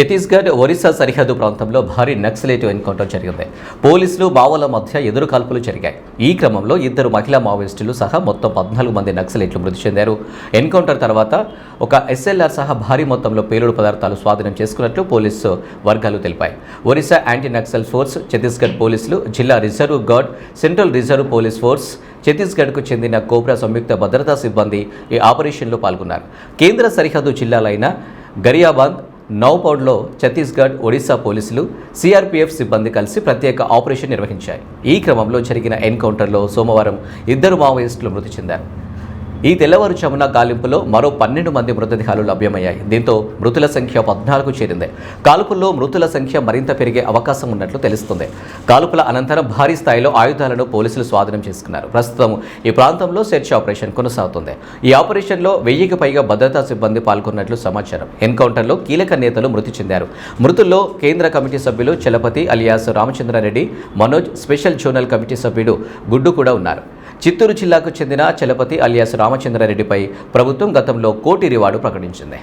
ఛత్తీస్గఢ్ ఒరిస్సా సరిహద్దు ప్రాంతంలో భారీ నక్సలేట్ ఎన్కౌంటర్ జరిగింది. పోలీసులు మావోల మధ్య ఎదురు కాల్పులు జరిగాయి. ఈ క్రమంలో ఇద్దరు మహిళా మావోయిస్టులు సహా మొత్తం పద్నాలుగు మంది నక్సలేట్లు మృతి చెందారు. ఎన్కౌంటర్ తర్వాత ఒక ఎస్ఎల్ఆర్ సహా భారీ మొత్తంలో పేలుడు పదార్థాలు స్వాధీనం చేసుకున్నట్లు పోలీసు వర్గాలు తెలిపాయి. ఒరిస్సా యాంటీ నక్సల్ ఫోర్స్ ఛత్తీస్గఢ్ పోలీసులు జిల్లా reserve guard central reserve police force ఛత్తీస్గఢ్కు చెందిన కోబ్రా సంయుక్త భద్రతా సిబ్బంది ఈ ఆపరేషన్లో పాల్గొన్నారు. కేంద్ర సరిహద్దు జిల్లాలైన గరియాబాద్ నౌపౌడ్లో ఛత్తీస్గఢ్ ఒడిశా పోలీసులు సిఆర్పీఎఫ్ సిబ్బంది కలిసి ప్రత్యేక ఆపరేషన్ నిర్వహించాయి. ఈ క్రమంలో జరిగిన ఎన్కౌంటర్లో సోమవారం ఇద్దరు మావోయిస్టులు మృతి చెందారు. ఈ తెల్లవారుజామున గాలింపులో మరో పన్నెండు మంది మృతదేహాలు లభ్యమయ్యాయి. దీంతో మృతుల సంఖ్య పద్నాలుగు చేరింది. కాల్పుల్లో మృతుల సంఖ్య మరింత పెరిగే అవకాశం ఉన్నట్లు తెలుస్తుంది. కాల్పుల అనంతరం భారీ స్థాయిలో ఆయుధాలను పోలీసులు స్వాధీనం చేసుకున్నారు. ప్రస్తుతం ఈ ప్రాంతంలో సెర్చ్ ఆపరేషన్ కొనసాగుతుంది. ఈ ఆపరేషన్లో వెయ్యికి పైగా భద్రతా సిబ్బంది పాల్గొన్నట్లు సమాచారం. ఎన్కౌంటర్లో కీలక నేతలు మృతి చెందారు. మృతుల్లో కేంద్ర కమిటీ సభ్యులు Chalapathi alias Ramachandra Reddy Manoj special zonal committee సభ్యుడు గుడ్డు కూడా ఉన్నారు. చిత్తూరు జిల్లాకు చెందిన చలపతి అలియాస్ రామచంద్రారెడ్డిపై ప్రభుత్వం గతంలో కోటి రివార్డు ప్రకటించింది.